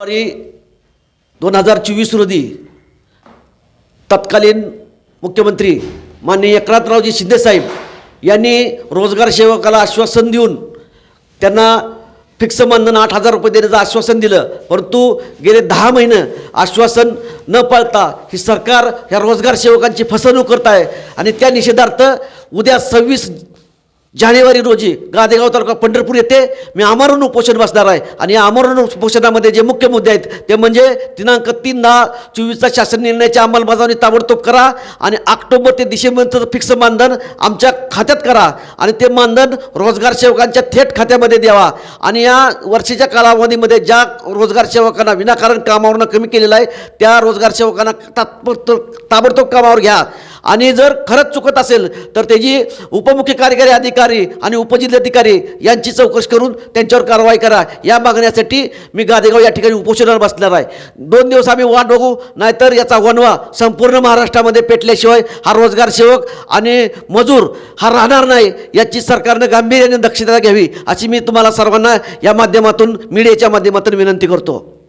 दोन हजार चोवीस रोजी तत्कालीन मुख्यमंत्री माननीय एकनाथरावजी शिंदेसाहेब यांनी रोजगार सेवकाला आश्वासन देऊन त्यांना फिक्स मानधन आठ हजार रुपये देण्याचं आश्वासन दिलं. परंतु गेले दहा महिने आश्वासन न पाळता ही सरकार ह्या रोजगार सेवकांची फसवणूक करत आहे. आणि त्या निषेधार्थ उद्या सव्वीस जानेवारी रोजी गादेगाव तालुका पंढरपूर येथे मी आमरण उपोषण बसणार आहे. आणि या आमरण उपोषणामध्ये जे मुख्य मुद्दे आहेत ते म्हणजे दिनांक तीन दहा चोवीसचा शासन निर्णयाची अंमलबजावणी ताबडतोब करा आणि ऑक्टोबर ते डिसेंबरचं फिक्स मानधन आमच्या खात्यात करा आणि ते मानधन रोजगार सेवकांच्या थेट खात्यामध्ये द्यावा. आणि या वर्षीच्या कालावधीमध्ये ज्या रोजगार सेवकांना विनाकारण कामावरनं कमी केलेलं आहे त्या रोजगार सेवकांना तात्पुर ताबडतोब कामावर घ्या. आणि जर खरंच चुकत असेल तर त्याची उपमुख्य कार्यकारी अधिकारी आणि उपजिल्हाधिकारी यांची चौकशी करून त्यांच्यावर कारवाई करा. या मागण्यासाठी मी गादेगाव या ठिकाणी उपोषणावर बसणार आहे. दोन दिवस आम्ही वाट बघू नाहीतर याचा वनवा संपूर्ण महाराष्ट्रामध्ये पेटल्याशिवाय हा रोजगार सेवक आणि मजूर हा राहणार नाही याची सरकारनं गांभीर्याने दक्षता घ्यावी अशी मी तुम्हाला सर्वांना या माध्यमातून मीडियाच्या माध्यमातून विनंती करतो.